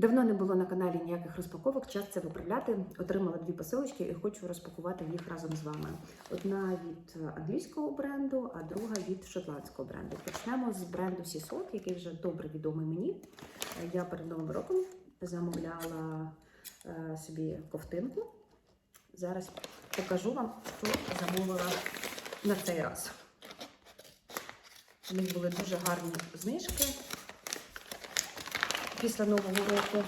Давно не було на каналі ніяких розпаковок, час це виправляти. Отримала дві посилочки і хочу розпакувати їх разом з вами. Одна від англійського бренду, а друга від шотландського бренду. Почнемо з бренду Сісот, який вже добре відомий мені. Я перед новим роком замовляла е, собі ковтинку. Зараз покажу вам, що замовила на цей раз. У них були дуже гарні знижки після Нового року.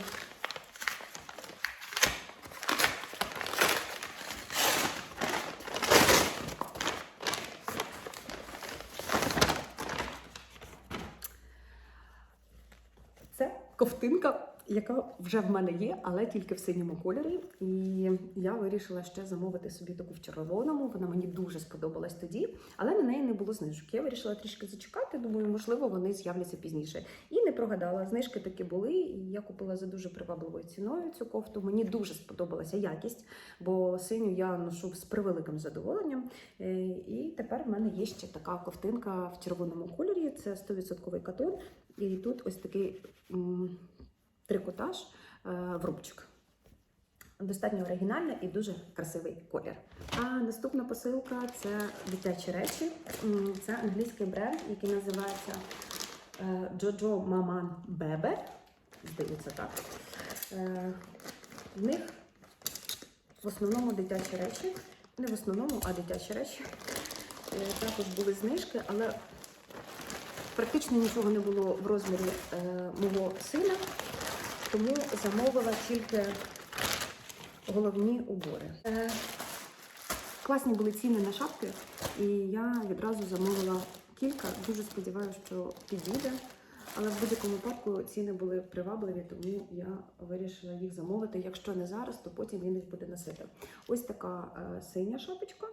Це ковтинка, яка вже в мене є, але тільки в синьому кольорі. І я вирішила ще замовити собі таку в червоному. Вона мені дуже сподобалась тоді, але на неї не було знижок. Я вирішила трішки зачекати. Думаю, можливо, вони з'являться пізніше. І не прогадала. Знижки таки були. І я купила за дуже привабливою ціною цю кофту. Мені дуже сподобалася якість, бо синю я ношу з превеликим задоволенням. Е, І тепер в мене є ще така ковтинка в червоному кольорі. Це 100% катон. І тут ось такий трикотаж е, в рубчик. Достатньо оригінальна і дуже красивий колір. А наступна посилка це дитячі речі. Це англійський бренд, який називається е, Jojo Mama Bebe. Здається, так. Е, В них в основному дитячі речі. Не в основному, а дитячі речі. Також були знижки, але практично нічого не було в розмірі мого сина, тому замовила тільки головні убори. Е, класні були ціни на шапки, і я відразу замовила кілька. Дуже сподіваюся, що підійде. Але в будь-якому випадку ціни були привабливі, тому я вирішила їх замовити. Якщо не зараз, то потім він їх буде носити. Ось така е, синя шапочка.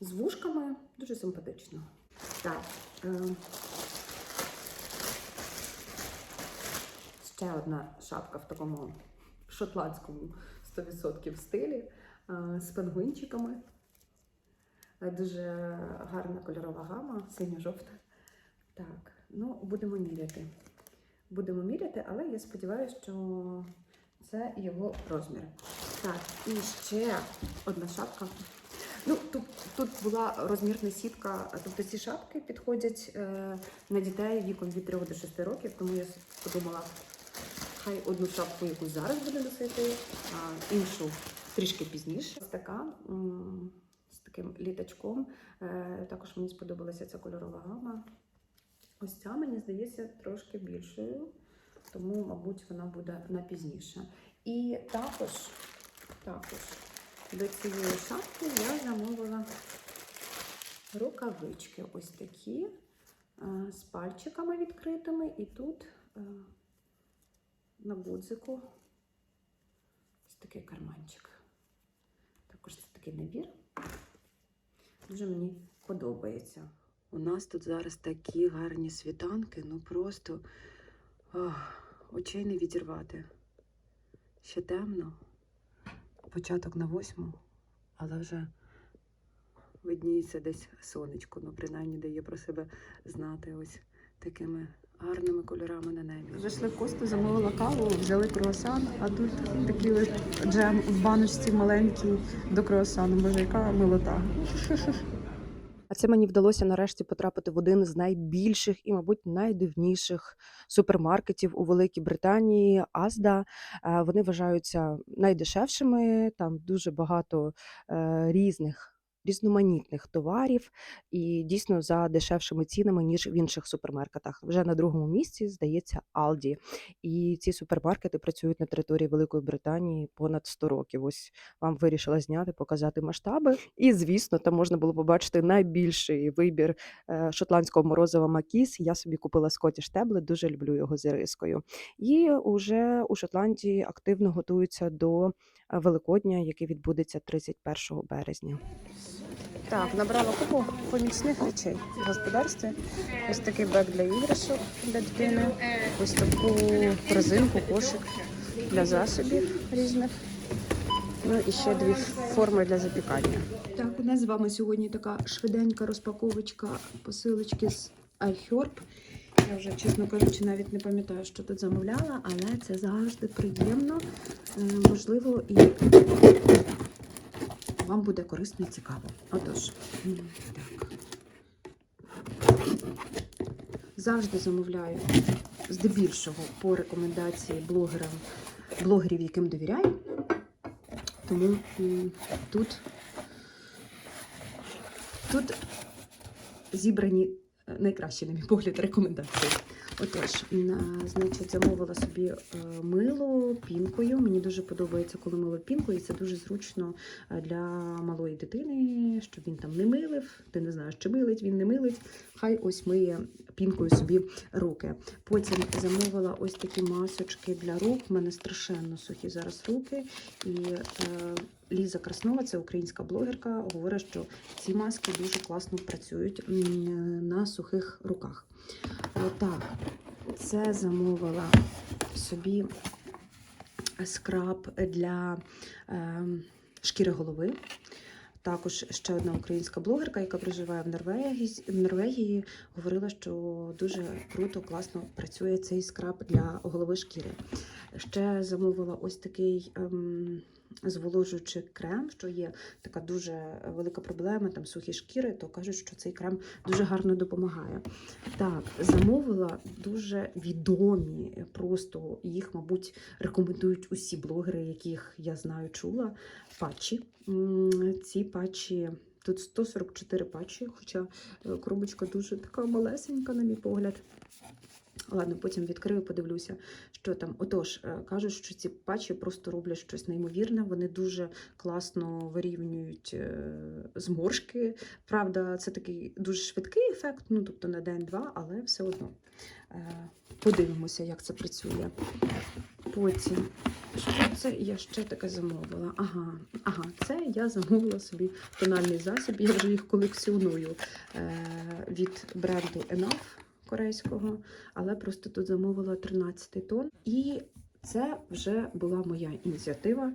З вушками дуже симпатично. Так. Е, ще одна шапка в такому шотландському 100% стилі з пингвинчиками. Е, Дуже гарна кольорова гама, синьо-жовта. Так, ну будемо міряти. Будемо міряти, але я сподіваюся, що це його розмір. Так, і ще одна шапка. Ну, тут, тут була розмірна сітка, тобто ці шапки підходять е, на дітей віком від 3 до 6 років, тому я подумала, хай одну шапку якусь зараз буде носити, а іншу трішки пізніше. Ось така з таким літачком. Е, також мені сподобалася ця кольорова гама. Ось ця, мені здається, трошки більшою, тому, мабуть, вона буде на пізніше. І також, також до цієї шапки я замовила рукавички ось такі е, з пальчиками відкритими. І тут е, на гудзику ось такий карманчик. Також це такий набір. Дуже мені подобається. У нас тут зараз такі гарні світанки, ну просто ох, очей не відірвати. Ще темно. Початок на восьму, але вже видніється десь сонечко, ну принаймні дає про себе знати ось такими гарними кольорами на небі. Зайшли в косту, замовила каву, взяли круасан, а тут такий от джем в баночці маленький до круасану. Боже, яка милота. А це мені вдалося нарешті потрапити в один з найбільших і, мабуть, найдивніших супермаркетів у Великій Британії. Азда. Е, Вони вважаються найдешевшими. Там дуже багато е, різних. Різноманітних товарів і дійсно за дешевшими цінами ніж в інших супермаркетах. Вже на другому місці здається Aldi. І ці супермаркети працюють на території Великої Британії понад 100 років. Ось вам вирішила зняти, показати масштаби. І звісно, там можна було побачити найбільший вибір е, шотландського морозива Макіс. Я собі купила Scottish Теблет, дуже люблю його з рискою. І уже у Шотландії активно готуються до е, Великодня, який відбудеться 31 березня. Так, набрала купу помічних речей в господарстві. Ось такий бек для іграшок для дитини, ось таку корзинку, кошик для засобів різних. Ну і ще дві форми для запікання. Так, у нас з вами сьогодні така швиденька розпаковочка посилочки з iHerb. Я вже, чесно кажучи, навіть не пам'ятаю, що тут замовляла, але це завжди приємно. Е, Можливо, і вам буде корисно і цікаво. Отож, так. Завжди замовляю здебільшого по рекомендації блогерам, блогерів, яким довіряю. Тому тут, тут зібрані е, найкращі, на мій погляд, рекомендації. Отож, значить, замовила собі е, мило пінкою. Мені дуже подобається, коли мило пінкою, і це дуже зручно е, для малої дитини, щоб він там не милив. Ти не знаєш, чи милить, він не милить. Хай ось миє пінкою собі руки. Потім замовила ось такі масочки для рук. У мене страшенно сухі зараз руки. І е, Ліза Краснова, це українська блогерка, говорить, що ці маски дуже класно працюють на сухих руках. Отак, це замовила собі скраб для е, шкіри голови. Також ще одна українська блогерка, яка проживає в Норвегії, в Норвегії, говорила, що дуже круто, класно працює цей скраб для голови шкіри. Ще замовила ось такий ем, зволожуючий крем, що є така дуже велика проблема, там сухі шкіри, то кажуть, що цей крем дуже гарно допомагає. Так, замовила дуже відомі, просто їх, мабуть, рекомендують усі блогери, яких я знаю, чула. Патчі. Ці патчі. Тут 144 патчі, хоча е, коробочка дуже така малесенька, на мій погляд. Ладно, потім відкрию, подивлюся, що там. Отож, е, кажуть, що ці патчі просто роблять щось неймовірне. Вони дуже класно вирівнюють е, зморшки. Правда, це такий дуже швидкий ефект, ну тобто на день-два, але все одно. Е, Подивимося, як це працює. Потім, що це я ще таке замовила? Ага, ага, це я замовила собі тональний засіб. Я вже їх колекціоную від бренду Enough корейського, але просто тут замовила 13 тонн. І це вже була моя ініціатива.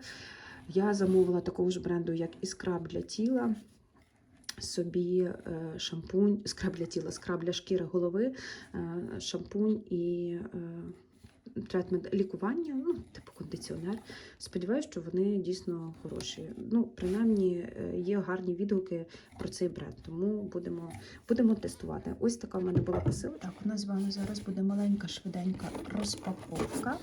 Я замовила такого ж бренду, як і скраб для тіла. Собі е, шампунь, скраб для тіла, скраб для шкіри голови, е, шампунь і е, третмент лікування, ну, типу кондиціонер. Сподіваюся, що вони дійсно хороші. Ну, принаймні, е, є гарні відгуки про цей бренд, тому будемо, будемо тестувати. Ось така в мене була посилка. Так, у нас з вами зараз буде маленька, швиденька розпаковка.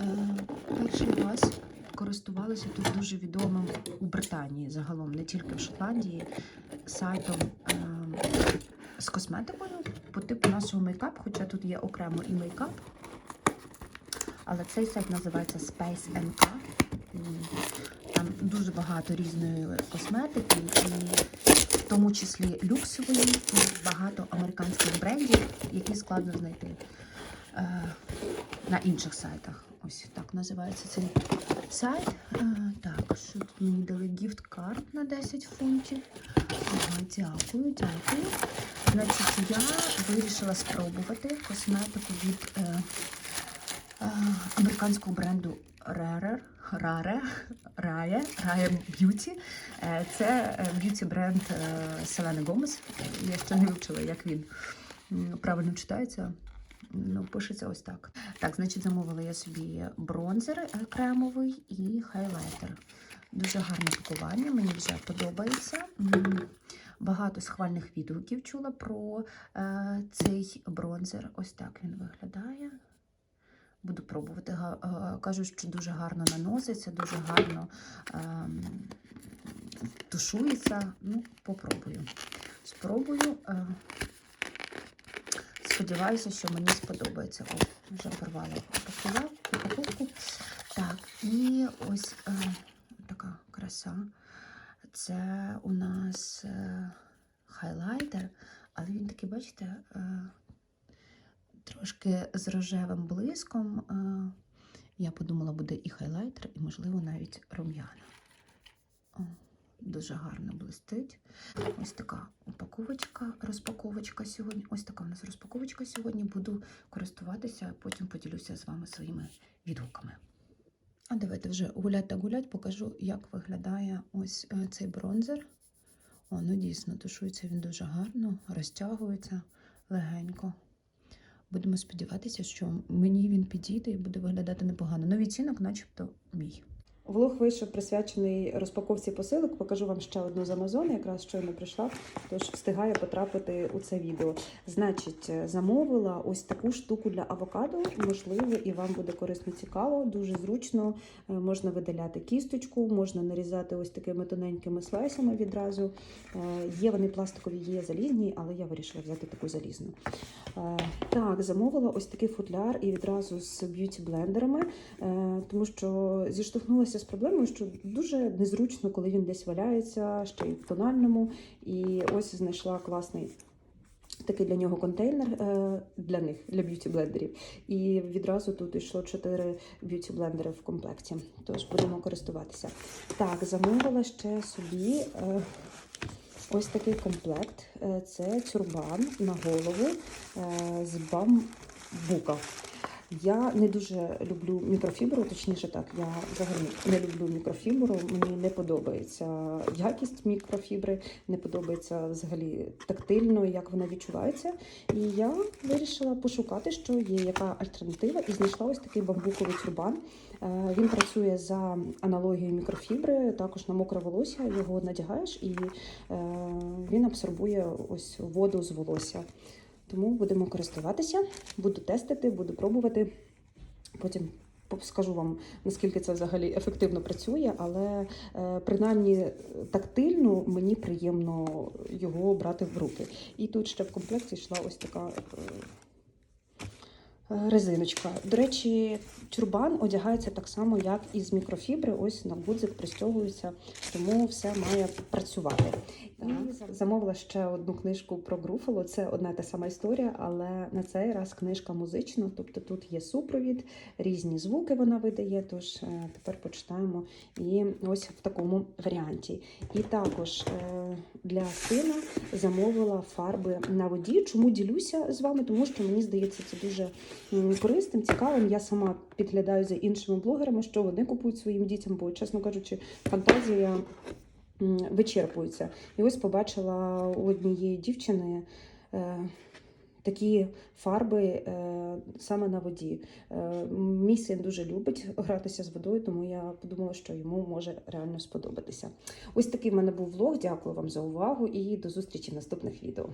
Е, перший раз користувалася тут дуже відомим у Британії загалом, не тільки в Шотландії, сайтом е, з косметикою по типу нашого мейкап, хоча тут є окремо і мейкап. Але цей сайт називається Space NK. Там дуже багато різної косметики, і в тому числі люксової, і багато американських брендів, які складно знайти е, на інших сайтах. Ось так називається цей сайт. Е, так, що тут мені дали гіфт карт на 10 фунтів. Ага, дякую, дякую. Значить, я вирішила спробувати косметику від е, американського бренду Rare, Rare, Rare, Rare Beauty. Е, Це е, б'юті бренд е, Селени Гомес. Я ще не вивчила, як він правильно читається. Ну, пишеться ось так. Так, значить, замовила я собі бронзер е, кремовий і хайлайтер. Дуже гарне пакування, мені вже подобається. Багато схвальних відгуків чула про е, цей бронзер. Ось так він виглядає. Буду пробувати. Е, Кажуть, що дуже гарно наноситься, дуже гарно ем, тушується. Ну, попробую. Спробую. Е, сподіваюся, що мені сподобається. О, вже порвала упаковку. Так, і ось е, така краса. Це у нас е, хайлайтер, але він такий, бачите, е, трошки з рожевим блиском. Я подумала, буде і хайлайтер, і, можливо, навіть рум'яна. Дуже гарно блистить. Ось така упаковочка, розпаковочка сьогодні. Ось така у нас розпаковочка сьогодні. Буду користуватися, а потім поділюся з вами своїми відгуками. А давайте вже гулять та гулять, покажу, як виглядає ось е, цей бронзер. О, ну дійсно, тушується він дуже гарно, розтягується легенько. Будемо сподіватися, що мені він підійде і буде виглядати непогано. Новий цінок, начебто, мій. Влог вийшов присвячений розпаковці посилок. Покажу вам ще одну з Амазону, якраз щойно прийшла, тож встигаю потрапити у це відео. Значить, е, замовила ось таку штуку для авокадо. Можливо, і вам буде корисно цікаво, дуже зручно. Е, Можна видаляти кісточку, можна нарізати ось такими тоненькими слайсами відразу. Е, Є вони пластикові, є залізні, але я вирішила взяти таку залізну. Так, замовила ось такий футляр і відразу з б'юті-блендерами, тому що зіштовхнулася з проблемою, що дуже незручно, коли він десь валяється, ще й в тональному. І ось знайшла класний. Такий для нього контейнер е, для них, для б'юті-блендерів. І відразу тут йшло 4 б'юті-блендери в комплекті. Тож будемо користуватися. Так, замовила ще собі е, ось такий комплект. Е, Це тюрбан на голову з бамбука. Я не дуже люблю мікрофібру, точніше так, я взагалі не люблю мікрофібру. Мені не подобається якість мікрофібри, не подобається взагалі тактильно, як вона відчувається. І я вирішила пошукати, що є яка альтернатива, і знайшла ось такий бамбуковий тюрбан. Е, Він працює за аналогією мікрофібри, також на мокре волосся. Його надягаєш, і е, він абсорбує ось воду з волосся. Тому будемо користуватися, буду тестити, буду пробувати. Потім скажу вам, наскільки це взагалі ефективно працює, але е, принаймні тактильно мені приємно його брати в руки. І тут ще в комплекті йшла ось така. Е, Резиночка. До речі, тюрбан одягається так само, як і з мікрофібри. Ось на гудзик пристягується, тому все має працювати. І замовила ще одну книжку про Груфало. Це одна та сама історія, але на цей раз книжка музична. Тобто тут є супровід, різні звуки вона видає. Тож е, тепер почитаємо і ось в такому варіанті. І також е, для сина замовила фарби на воді. Чому ділюся з вами? Тому що мені здається, це дуже корисним, цікавим. Я сама підглядаю за іншими блогерами, що вони купують своїм дітям, бо, чесно кажучи, фантазія вичерпується. І ось побачила у однієї дівчини. Е, Такі фарби е, саме на воді. Е, мій син дуже любить гратися з водою, тому я подумала, що йому може реально сподобатися. Ось такий в мене був влог. Дякую вам за увагу і до зустрічі в наступних відео.